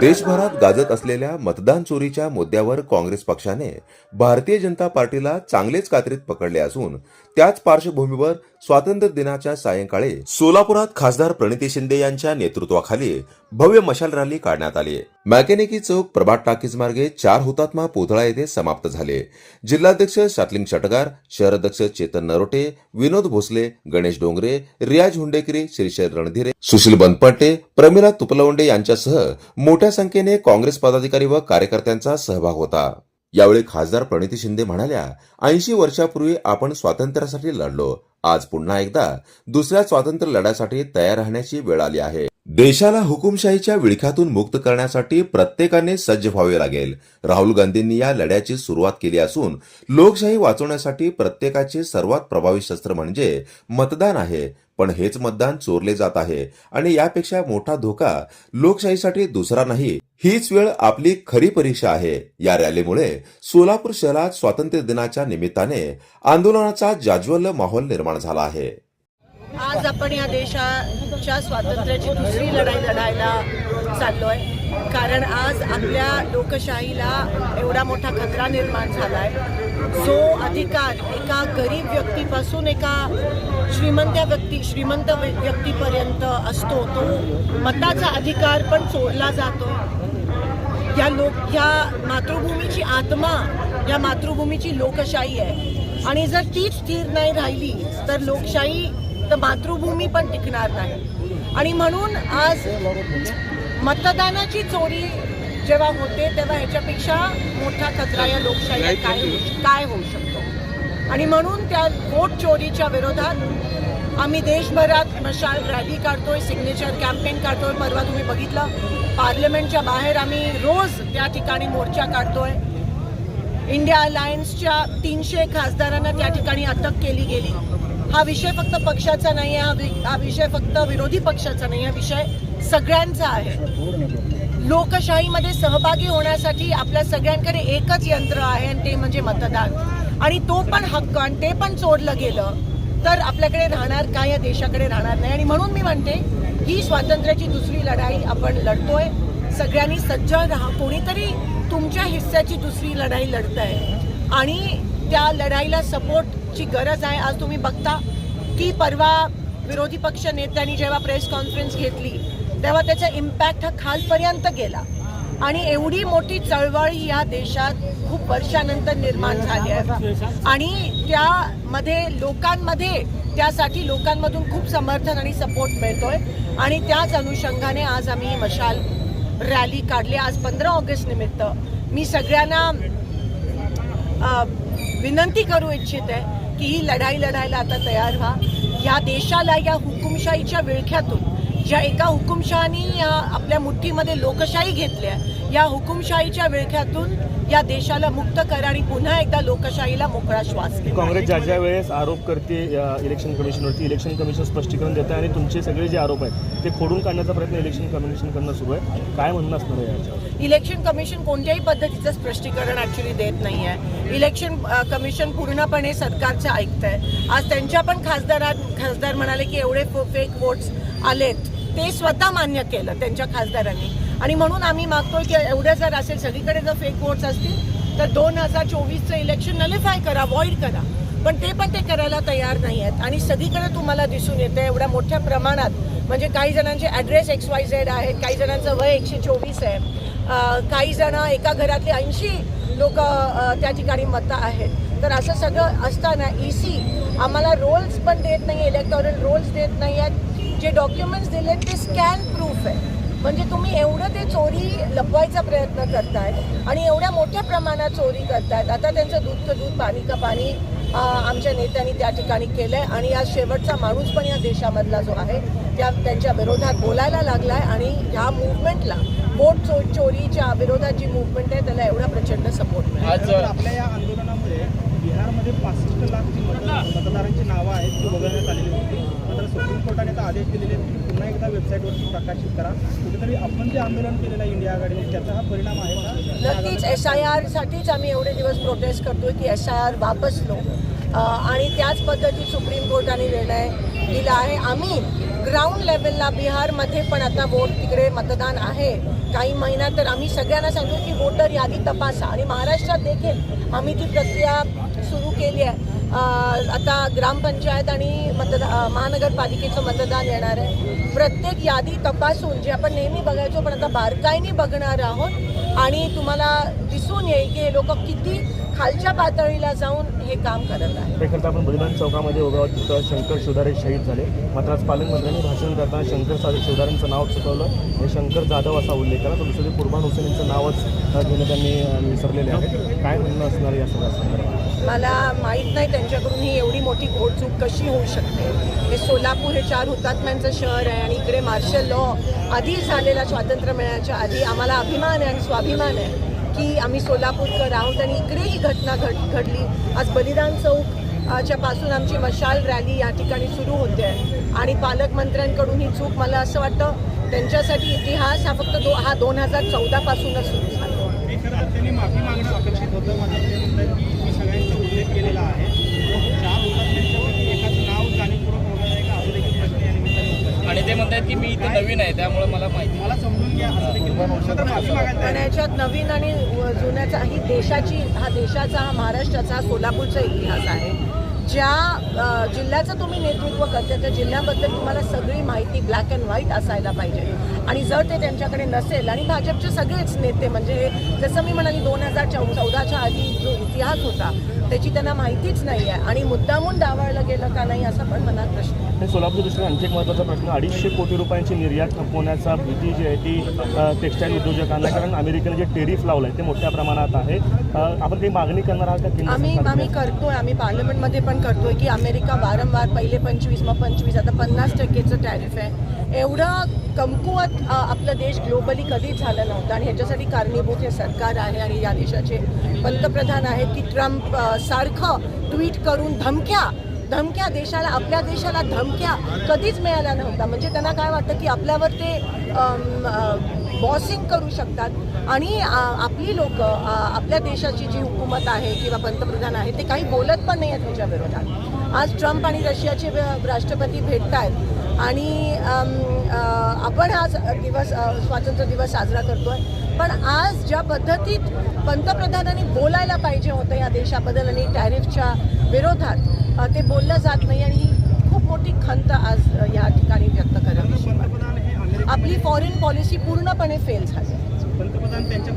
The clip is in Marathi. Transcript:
देशभरात गाजत असलेल्या मतदान चोरीच्या मुद्द्यावर काँग्रेस पक्षाने भारतीय जनता पार्टीला चांगलेच कात्रीत पकडले असून त्याच पार्श्वभूमीवर स्वातंत्र्य दिनाच्या सायंकाळी सोलापुरात खासदार प्रणिती शिंदे यांच्या नेतृत्वाखाली भव्य मशाल रॅली काढण्यात आली. मॅकॅनिकी चौक प्रभात टाकीज मार्गे चार हुतात्मा पुतळा येथे समाप्त झाले. जिल्हाध्यक्ष शातलिंग शटगार शहराध्यक्ष चेतन नरोटे विनोद भोसले गणेश डोंगरे रियाज हुंडेकरी श्रीशैल रणधीरे सुशील बनपटे प्रमिला तुपलवंडे यांच्यासह मोठ्या संख्येने काँग्रेस पदाधिकारी व कार्यकर्त्यांचा सहभाग होता. यावेळी खासदार प्रणिती शिंदे म्हणाल्या ऐंशी वर्षापूर्वी आपण स्वातंत्र्यासाठी लढलो. आज पुन्हा एकदा दुसऱ्या स्वातंत्र्य लढ्यासाठी तयार राहण्याची वेळ आली आहे. देशाला हुकुमशाहीच्या विळख्यातून मुक्त करण्यासाठी प्रत्येकाने सज्ज व्हावे लागेल. राहुल गांधींनी या लढ्याची सुरुवात केली असून लोकशाही वाचवण्यासाठी प्रत्येकाचे सर्वात प्रभावी शस्त्र म्हणजे मतदान आहे. पण हेच मतदान चोरले जात आहे आणि यापेक्षा मोठा धोका लोकशाहीसाठी दुसरा नाही. हीच वेळ आपली खरी परीक्षा आहे. या रॅलीमुळे सोलापूर शहरात स्वातंत्र्य दिनाच्या निमित्ताने आंदोलनाचा जाज्वल्य माहोल निर्माण झाला आहे. आज आपण या देशाच्या स्वातंत्र्याची दुसरी लढाई लढायला चाललो आहे कारण आज आपल्या लोकशाहीला एवढा मोठा खतरा निर्माण झाला आहे जो अधिकार एका गरीब व्यक्तीपासून एका श्रीमंत व्यक्ती श्रीमंत व्य- व्यक्तीपर्यंत असतो तो मताचा अधिकार पण चोरला जातो या लोक या मातृभूमीची आत्मा या मातृभूमीची लोकशाही आहे. आणि जर ती स्थिर नाही राहिली तर लोकशाही तर मातृभूमी पण टिकणार नाही. आणि म्हणून आज मतदानाची चोरी जेव्हा होते तेव्हा ह्याच्यापेक्षा मोठा खतरा या लोकशाहीला काय काय होऊ शकतो? आणि म्हणून त्या वोट चोरीच्या विरोधात आम्ही देशभरात मशाल रॅली काढतोय सिग्नेचर कॅम्पेन काढतोय. परवा तुम्ही बघितलं पार्लमेंटच्या बाहेर आम्ही रोज त्या ठिकाणी मोर्चा काढतोय. इंडिया अलायन्सच्या तीनशे खासदारांना त्या ठिकाणी अटक केली गेली. हा विषय फक्त पक्षाचा नाही आहे हा वि- हा विषय फक्त विरोधी पक्षाचा नाही हा विषय सगळ्यांचा आहे. लोकशाहीमध्ये सहभागी होण्यासाठी आपल्या सगळ्यांकडे एकच यंत्र आहे आणि ते म्हणजे मतदान. आणि तो पण हक्क आणि ते पण चोरलं गेलं तर आपल्याकडे राहणार काय या देशाकडे राहणार नाही. आणि म्हणून मी म्हणते ही स्वातंत्र्याची दुसरी लढाई आपण लढतोय. सगळ्यांनी सज्ज राहा. कोणीतरी तुमच्या हिस्स्याची दुसरी लढाई लढतंय. आणि त्या लढाईला सपोर्ट ची गरज आहे. आज तुम्ही बघता की परवा विरोधी पक्ष नेत्यांनी जेव्हा प्रेस कॉन्फरन्स घेतली तेव्हा त्याचा इम्पॅक्ट हा खालपर्यंत गेला. आणि एवढी मोठी चळवळ ही या देशात खूप वर्षानंतर निर्माण झाली आहे. आणि त्यामध्ये लोकांमध्ये त्यासाठी लोकांमधून खूप समर्थन आणि सपोर्ट मिळतोय. आणि त्याच अनुषंगाने आज आम्ही मशाल रॅली काढली. आज पंधरा ऑगस्ट निमित्त. मी सगळ्यांना विनंती करू इच्छित आहे की ही लढाई लढायला आता तयार व्हा. या देशाला या हुकुमशाहीच्या विळख्यातून ज्या एका हुकुमशहानी आपल्या मुठ्ठीमध्ये लोकशाही घेतल्या या हुकुमशाहीच्या विळख्यातून या देशाला मुक्त करा आणि पुन्हा एकदा लोकशाहीला मोकळा श्वास काँग्रेस ज्या ज्या वेळेस आरोप करते या इलेक्शन कमिशनवरती इलेक्शन कमिशन स्पष्टीकरण देतं आणि तुमचे सगळे जे आरोप आहेत ते खोडून काढण्याचा प्रयत्न इलेक्शन कमिशन करणं सुरू आहे. काय म्हणणं असणार आहे इलेक्शन कमिशन कोणत्याही पद्धतीचं स्पष्टीकरण ऍक्च्युली देत नाही आहे इलेक्शन कमिशन पूर्णपणे सरकारचं ऐकतंय. आज त्यांच्या पण खासदारात खासदार म्हणाले की एवढे फेक वोट्स आलेत. ते स्वतः मान्य केलं त्यांच्या खासदारांनी. आणि म्हणून आम्ही मागतोय की एवढं जर असेल सगळीकडे जर फेक वोट्स असतील तर दोन हजार चोवीसचं इलेक्शन नलिफाय करा अवॉइड करा. पण ते पण ते करायला तयार नाही आहेत आणि सगळीकडे तुम्हाला दिसून येतं एवढ्या मोठ्या प्रमाणात. म्हणजे काही जणांचे ॲड्रेस एक्स वाय झेड आहेत काही जणांचं वय एकशे चोवीस आहे. काही जण एका घरातले ऐंशी लोक त्या ठिकाणी मतं आहेत. तर असं सगळं असताना ई सी आम्हाला रोल्स पण देत नाही इलेक्टॉरल रोल्स देत नाही आहेत जे डॉक्युमेंट्स दिले ते स्कॅन प्रूफ आहे. म्हणजे तुम्ही एवढं ते चोरी लपवायचा प्रयत्न करताय आणि एवढ्या मोठ्या प्रमाणात चोरी करतायत. आता त्यांचं दूध का दूध पाणी का पाणी आमच्या नेत्यांनी त्या ठिकाणी केलंय आणि आज शेवटचा माणूस पण या देशामधला जो आहे त्या त्यांच्या विरोधात बोलायला लागलाय आणि ह्या मुवमेंटला वोट चो चोरीच्या विरोधात जी मुवमेंट आहे त्याला एवढा प्रचंड सपोर्ट मिळाला. आज आपल्या या आंदोलनामुळे बिहारमध्ये पासष्ट लाख मतदारांची नावं आहेत ती वगळण्यात आलेली सुप्रीम कोर्टाने आता आदेश दिलेले की पुन्हा एकदा वेबसाईटवरती प्रकाशित करा. कुठेतरी आपण जे आंदोलन केलेलं आहे इंडिया आघाडीने त्याचा हा परिणाम आहे का? नक्कीच एस आय आरसाठीच आम्ही एवढे दिवस प्रोटेस्ट करतोय की एस आय आर वापसलो आणि त्याच पद्धतीत सुप्रीम कोर्टाने निर्णय दिला आहे. आम्ही ग्राउंड लेवलला बिहारमध्ये पण आता वोट तिकडे मतदान आहे. काही महिन्यात तर आम्ही सगळ्यांना सांगतो की वोटर यादी तपासा. आणि महाराष्ट्रात देखील आम्ही ती प्रक्रिया सुरू केली आहे. आता ग्रामपंचायत आणि मतदा महानगरपालिकेचं मतदान येणार आहे. प्रत्येक यादी तपासून जे आपण नेहमी बघायचो पण आता बारकाईने बघणार आहोत आणि तुम्हाला दिसून येईल की हे लोक किती खालच्या पातळीला जाऊन हे काम करत आहेत. त्याकरता आपण बलिदान चौकामध्ये उभा आहोत. तिथं शंकर शिवदारे शहीद झाले. मात्र आज पालकमंत्र्यांनी भाषण करताना शंकर शिवदारेंचं नाव चुकवलं आणि शंकर जाधव असा उल्लेख केला. तर दुसरे कुर्बान हुसेन यांचं नावच घेणं त्यांनी विसरलेले आहे काय म्हणणं असणार या सगळ्या संदर्भात? मला माहीत नाही त्यांच्याकडून ही एवढी मोठी घोडचूक कशी होऊ शकते. हे सोलापूर हे चार हुतात्म्यांचं शहर आहे आणि इकडे मार्शल लॉ आधी झालेला स्वातंत्र्य मिळण्याच्या आधी आम्हाला अभिमान आहे. स्वाभिमान आहे की आम्ही सोलापूरकर आहोत आणि इकडे ही घटना घड घडली. आज बलिदान चौक च्या पासून आमची मशाल रॅली या ठिकाणी सुरू होते आहे. आणि पालकमंत्र्यांकडून ही चूक मला असं वाटतं त्यांच्यासाठी इतिहास हा फक्त दो हा दोन हजार चौदापासूनच सुरू झाला मी खरं तर त्यांनी माफी मागणं अपेक्षित होतं मात्र ते म्हणतात की मी सगळ्यांचा उल्लेख केलेला आहे चार होतात त्यांच्यापैकी एकाचं नाव जाणीवपूर्वक वगैरे आहे का असं देखील प्रश्न या निमित्ताने उपस्थित आणि ते म्हणतात की मी इथे नवीन आहे त्यामुळे मला माहिती मला समजून घ्या असं देखील पण याच्यात नवीन आणि जुन्याचा ही देशाची हा देशाचा हा महाराष्ट्राचा हा सोलापूरचा इतिहास आहे ज्या जिल्ह्याचं तुम्ही नेतृत्व करते त्या जिल्ह्याबद्दल तुम्हाला सगळी माहिती ब्लॅक अँड व्हाईट असायला पाहिजे. आणि जर ते त्यांच्याकडे नसेल आणि भाजपचे सगळेच नेते म्हणजे हे जसं मी म्हणाली दोन हजार चौ चौदाच्या आधी जो इतिहास होता त्याची त्यांना माहितीच नाही आहे आणि मुद्दामून डावळलं गेलं का नाही असा पण मनात प्रश्न आहे. सोलापूर दृष्टीने आणखी एक महत्त्वाचा प्रश्न अडीचशे कोटी रुपयांची निर्यात थांबवण्याचा भीती जी आहे ती टेक्स्टाईल उद्योजकांना कारण अमेरिकेने जे टेरिफ लावलं आहे ते मोठ्या प्रमाणात आहे आपण काही मागणी करणार आहात का आम्ही? आम्ही करतोय आम्ही पार्लमेंटमध्ये पण करतोय की अमेरिका वारंवार पहिले पंचवीस मग पंचवीस आता पन्नास टक्केचं टॅरिफ आहे एवढं कमकुवत आपला देश ग्लोबली कधीच झालं नव्हतं. आणि ह्याच्यासाठी कारणीभूत हे सरकार आहे आणि या देशाचे पंतप्रधान आहेत की ट्रम्प सारखं ट्विट करून धमक्या धमक्या देशाला आपल्या देशाला धमक्या कधीच मिळाल्या नव्हत्या. म्हणजे त्यांना काय वाटतं की आपल्यावर ते बॉसिंग करू शकतात. आणि आपली लोक आपल्या देशाची जी हुकूमत आहे किंवा पंतप्रधान आहे ते काही बोलत पण नाही आहेत त्याच्या विरोधात आज ट्रम्प आणि रशियाचे राष्ट्रपती भेटत आहेत आणि आपण आज दिवस स्वातंत्र्य दिवस साजरा करतो आहे पण आज ज्या पद्धतीत पंतप्रधानांनी बोलायला पाहिजे होतं या देशाबद्दल आणि टॅरिफच्या विरोधात ते बोललं जात नाही आणि ही खूप मोठी खंत आज या ठिकाणी व्यक्त करावी आपली फॉरेन पॉलिसी पूर्णपणे फेल झाली. पंतप्रधान त्यांच्या